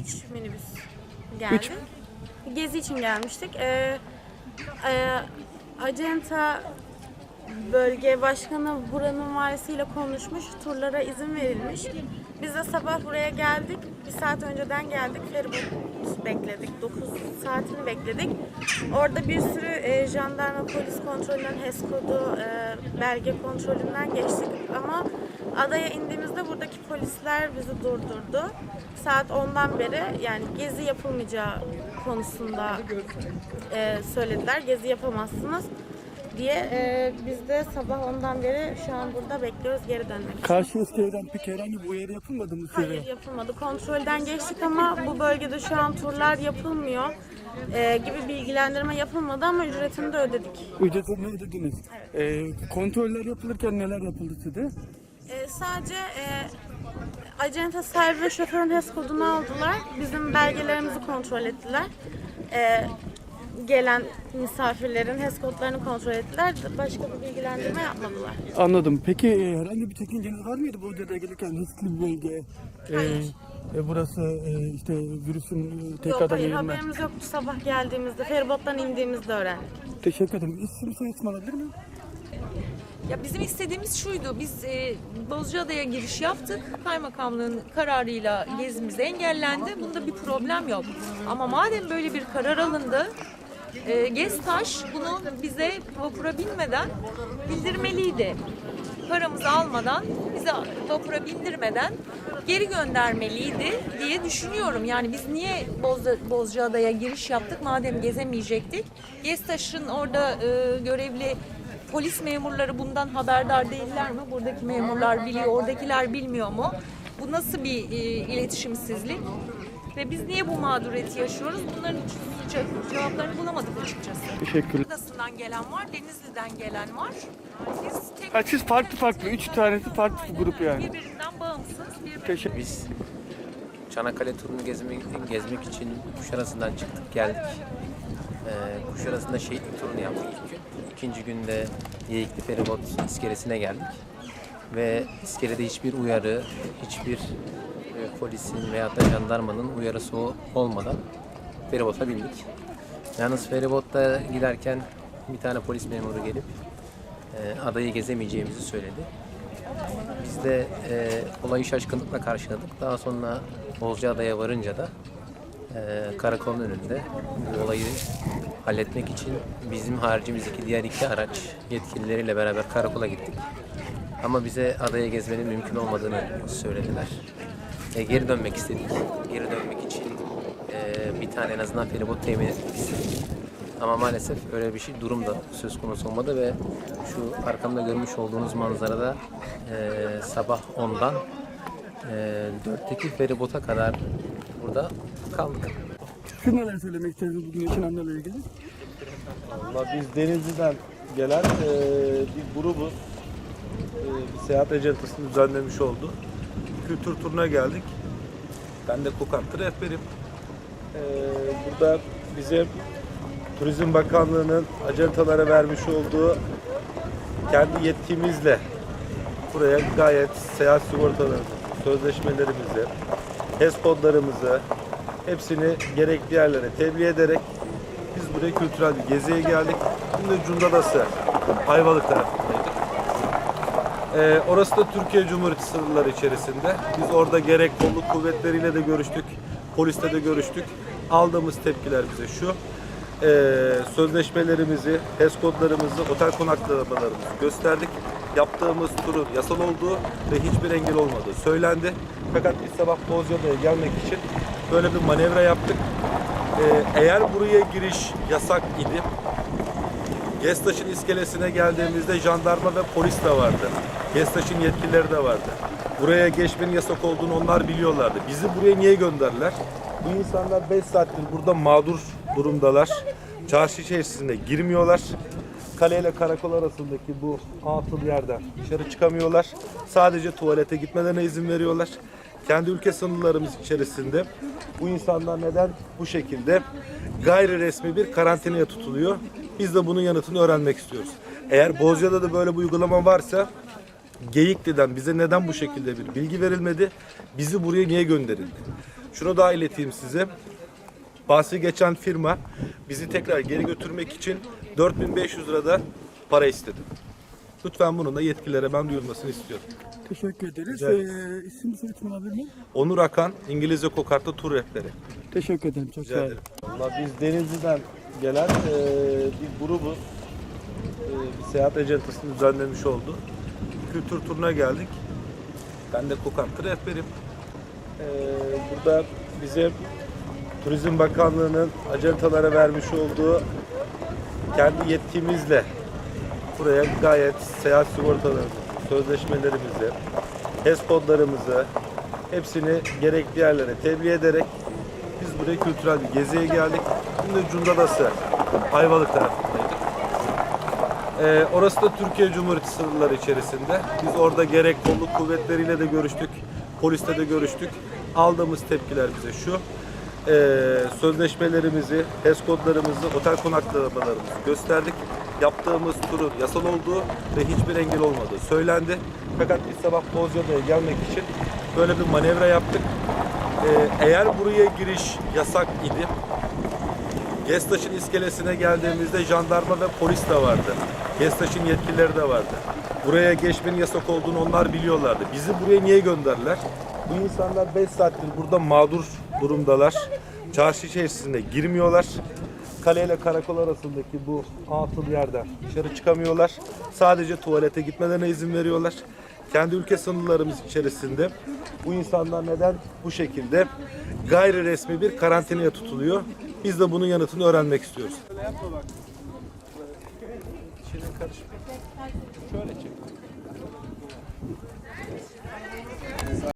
3 minibüs geldik. Gezi için gelmiştik. Ee, e, Acenta bölge başkanı buranın valisiyle konuşmuş. Turlara izin verilmiş. Biz de sabah buraya geldik. Bir saat önceden geldik. Feribot bekledik. 9 saatini bekledik. Orada bir sürü e, jandarma polis kontrolünden, HES kodu, e, belge kontrolünden geçtik. Ama adaya indiğimizde buradaki polisler bizi durdurdu. Saat 10'dan beri yani gezi yapılmayacağı konusunda e, söylediler. Gezi yapamazsınız diye e, biz de sabah ondan beri şu an burada bekliyoruz geri dönmek için. Karşı iskeleden peki herhangi bir uyarı yapılmadı mı size? Hayır yapılmadı. Kontrolden geçtik ama bu bölgede şu an turlar yapılmıyor e, gibi bilgilendirme yapılmadı ama ücretini de ödedik. Ücretini ödediniz. Ee, kontroller yapılırken neler yapıldı size? E, sadece e, acenta sahibi ve şoförün HES kodunu aldılar. Bizim belgelerimizi kontrol ettiler. E, gelen misafirlerin HES kodlarını kontrol ettiler. Başka bir bilgilendirme yapmadılar. Anladım. Peki e, herhangi bir çekinceniz var mıydı bu odaya gelirken riskli bir bölge? Ee, Hayır. e, burası e, işte virüsün e, Yok tekrardan hayır yayılma. haberimiz yoktu sabah geldiğimizde feribottan indiğimizde öğrendik. Teşekkür ederim. İsim soyisim alabilir miyim? Ya bizim istediğimiz şuydu. Biz e, Bozcaada'ya giriş yaptık. Kaymakamlığın kararıyla gezimiz engellendi. Bunda bir problem yok. Ama madem böyle bir karar alındı, e, Geztaş bunu bize vapura binmeden bildirmeliydi. Paramızı almadan, bize vapura bindirmeden geri göndermeliydi diye düşünüyorum. Yani biz niye Bozca, Bozcaada'ya giriş yaptık madem gezemeyecektik? Geztaş'ın orada e, görevli polis memurları bundan haberdar değiller mi? Buradaki memurlar biliyor, oradakiler bilmiyor mu? Bu nasıl bir e, iletişimsizlik? Ve biz niye bu mağduriyeti yaşıyoruz? Bunların ce- cevaplarını bulamadık açıkçası. Teşekkürler. Kudası'ndan gelen var, Denizli'den gelen var. Biz tek Ha, siz farklı farklı. Üç tanesi farklı bir grup yani. birbirinden bağımsız, birbirinden Teşekkür Biz Çanakkale turunu gezmek, gezmek için Kuşadası'ndan çıktık geldik. Ee, Kuşadası'nda şehitlik turunu yaptık ilk gün. İkinci günde Yeyikli Feribot iskelesine geldik. Ve iskelede hiçbir uyarı, hiçbir e, polisin veya da jandarmanın uyarısı olmadan feribota bindik. Yalnız feribotta giderken bir tane polis memuru gelip e, adayı gezemeyeceğimizi söyledi. Biz de e, olayı şaşkınlıkla karşıladık. Daha sonra Bozcaada'ya varınca da e, karakolun önünde bu olayı halletmek için bizim haricimizdeki diğer iki araç yetkilileriyle beraber karakola gittik. Ama bize adaya gezmenin mümkün olmadığını söylediler. E, geri dönmek istedik. Geri dönmek için e, bir tane en azından feribot temin etmek istedik. Ama maalesef öyle bir şey durum da söz konusu olmadı ve şu arkamda görmüş olduğunuz manzarada e, sabah 10'dan e, 4'teki feribota kadar burada kaldık. Siz neler söylemek istersiniz bugün yaşananlarla ilgili? Valla biz Denizli'den gelen e, bir grubuz. E, bir seyahat ajantasının düzenlemiş olduğu kültür turuna geldik. Ben de Kokantı rehberim. E, burada bize Turizm Bakanlığı'nın ajantalara vermiş olduğu kendi yetkimizle buraya gayet seyahat sigortalarımızı, sözleşmelerimizi, HES kodlarımızı hepsini gerekli yerlere tebliğ ederek biz buraya kültürel bir geziye geldik. Şimdi Cundadası, Ayvalık tarafındaydık. Ee, orası da Türkiye Cumhuriyeti sınırları içerisinde. Biz orada gerek kolluk kuvvetleriyle de görüştük, polisle de görüştük. Aldığımız tepkiler bize şu. Ee, sözleşmelerimizi, HES kodlarımızı, otel konaklamalarımızı gösterdik. Yaptığımız turun yasal olduğu ve hiçbir engel olmadığı söylendi. Fakat biz sabah Bozcaada'ya gelmek için böyle bir manevra yaptık. Ee, eğer buraya giriş yasak idi, Gestaş'ın iskelesine geldiğimizde jandarma ve polis de vardı. Gestaş'ın yetkilileri de vardı. Buraya geçmenin yasak olduğunu onlar biliyorlardı. Bizi buraya niye gönderdiler? Bu insanlar 5 saattir burada mağdur durumdalar. Çarşı içerisinde girmiyorlar. Kale ile karakol arasındaki bu atıl yerden dışarı çıkamıyorlar. Sadece tuvalete gitmelerine izin veriyorlar. Kendi ülke sınırlarımız içerisinde bu insanlar neden bu şekilde gayri resmi bir karantinaya tutuluyor? Biz de bunun yanıtını öğrenmek istiyoruz. Eğer Bozcaada da böyle bir uygulama varsa Geyikli'den bize neden bu şekilde bir bilgi verilmedi? Bizi buraya niye gönderildi? Şunu daha ileteyim size. Bahsi geçen firma bizi tekrar geri götürmek için 4500 lirada para istedi. Lütfen bunun da yetkililere ben duyurmasını istiyorum. Teşekkür ederiz. Rica. Ee, isim soy isim alabilir miyim? Onur Akan, İngilizce Kokart'ta tur rehberi. Teşekkür ederim. Çok sağ olun. Valla biz Denizli'den gelen e, bir grubuz. E, bir seyahat ajantasının düzenlemiş olduğu kültür turuna geldik. Ben de Kokak'ta rehberim. E, burada bize Turizm Bakanlığı'nın ajantalara vermiş olduğu kendi yetkimizle buraya gayet seyahat sigortalarımızı, sözleşmelerimizi, HES kodlarımızı hepsini gerekli yerlere tebliğ ederek biz buraya kültürel bir geziye geldik. Şimdi Cundadası, Ayvalık tarafındaydık. Ee, orası da Türkiye Cumhuriyeti sınırları içerisinde. Biz orada gerek kolluk kuvvetleriyle de görüştük, polisle de görüştük. Aldığımız tepkiler bize şu. Ee, sözleşmelerimizi, HES kodlarımızı, otel konaklamalarımızı gösterdik. Yaptığımız turun yasal olduğu ve hiçbir engel olmadığı söylendi. Fakat biz sabah Bozcaada'ya gelmek için böyle bir manevra yaptık. Ee, eğer buraya giriş yasak idi, Gestaş'ın iskelesine geldiğimizde jandarma ve polis de vardı. Gestaş'ın yetkilileri de vardı. Buraya geçmenin yasak olduğunu onlar biliyorlardı. Bizi buraya niye gönderdiler? Bu insanlar 5 saattir burada mağdur durumdalar. Çarşı içerisinde girmiyorlar. Kale ile karakol arasındaki bu atıl yerden dışarı çıkamıyorlar. Sadece tuvalete gitmelerine izin veriyorlar. Kendi ülke sınırlarımız içerisinde bu insanlar neden bu şekilde gayri resmi bir karantinaya tutuluyor? Biz de bunun yanıtını öğrenmek istiyoruz. Şöyle çek.